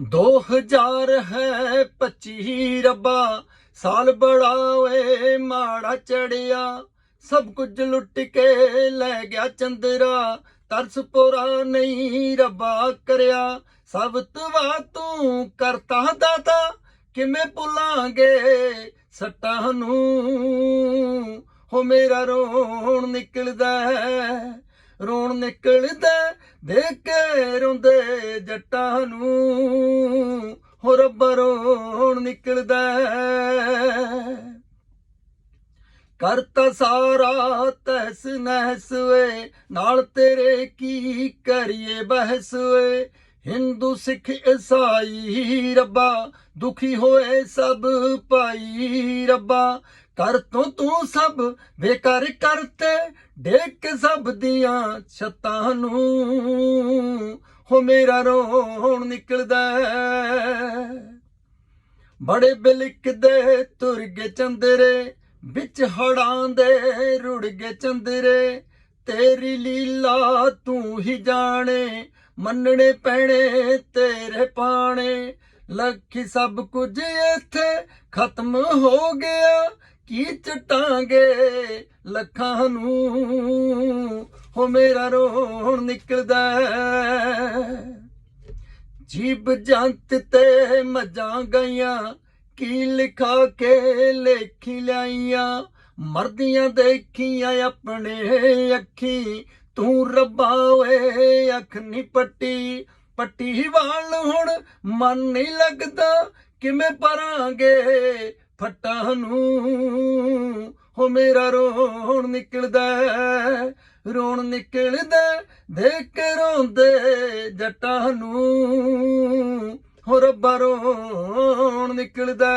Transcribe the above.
2000 ਹੈ 25 ਰੱਬਾ, ਸਾਲ ਬੜਾ ਓਏ ਮਾੜਾ ਚੜਿਆ। ਸਭ ਕੁਝ ਲੁੱਟ ਕੇ ਲੈ ਗਿਆ ਚੰਦਰਾ, ਤਰਸ ਪੋਰਾ ਨਹੀਂ ਰੱਬਾ ਕਰਿਆ। ਸਭ ਤਵਾ ਤੂੰ ਕਰਤਾ ਦਾਤਾ, ਕਿਵੇਂ ਭੁੱਲਾਂਗੇ ਸੱਟਾਂ ਨੂੰ? ਹੋ ਮੇਰਾ ਰੋਣ ਨਿਕਲਦਾ ਹੈ ਰੋਣ ਨਿਕਲਦਾ ਦੇਖ ਕੇ ਰੋਂਦੇ ਜੱਟਾਂ ਨੂੰ ਹੋ ਰੱਬਾ ਰੋਣ ਨਿਕਲਦਾ ਕਰਤਾ ਸਾਰਾ ਤਹਿਸ ਨਹਿਸ ਵੇ, ਨਾਲ ਤੇਰੇ ਕੀ ਕਰੀਏ ਬਹਿਸ ਵੇ ਹਿੰਦੂ ਸਿੱਖ ਈਸਾਈ, ਰੱਬਾ, ਦੁਖੀ ਹੋਏ ਸਭ ਭਾਈ ਰੱਬਾ। ਕਰ ਤੋਂ ਤੂੰ ਸਭ ਬੇਕਾਰ ਕਰਤੇ, ਡੇਕ ਸਭ ਦੀਆਂ ਛੱਤਾਂ ਨੂੰ। ਹੋ ਮੇਰਾ ਰੋਣ ਨਿਕਲਦਾ ਬੜੇ ਬਿਲਕਦੇ ਤੁਰ ਗਏ ਚੰਦਰੇ, ਵਿੱਚ ਹੜਾਂ ਦੇ ਰੁੜ ਗਏ ਚੰਦਰੇ। ਤੇਰੀ ਲੀਲਾ ਤੂੰ ਹੀ ਜਾਣੇ ਮੰਨਣੇ ਪੈਣੇ ਤੇਰੇ ਪਾਣੇ। ਲੱਖੀ ਸਭ ਕੁਝ ਇੱਥੇ ਖਤਮ ਹੋ ਗਿਆ। ਕੀ ਚਟਾਂਗੇ ਲੱਖਾਂ ਨੂੰ? ਹੋ ਮੇਰਾ ਰੋਣ ਨਿਕਲਦਾ ਜੀਬ ਜੰਤ ਤੇ ਮਜਾਂ ਗਈਆਂ, ਕੀ ਲਿਖਾ ਕੇ ਲੇਖੀ ਲਿਆਈਆਂ। ਮਰਦੀਆਂ ਦੇਖੀਆਂ ਆਪਣੇ ਅੱਖੀ ਤੂੰ ਰੱਬਾ ਓਏ, ਅੱਖ ਨੀ ਪੱਟੀ। ਪੱਟੀ ਵਾਲ ਹੁਣ ਮਨ ਨਹੀਂ ਲੱਗਦਾ, ਕਿਵੇਂ ਪਰਾਂਗੇ ਫੱਟਾਂ ਨੂੰ? ਹੋ ਮੇਰਾ ਰੋਣ ਨਿਕਲਦਾ ਰੋਣ ਨਿਕਲਦਾ ਦੇਖ ਕੇ ਰੋਂਦੇ ਜੱਟਾਂ ਨੂੰ। ਹੋ ਰੱਬਾ ਰੋਣ ਨਿਕਲਦਾ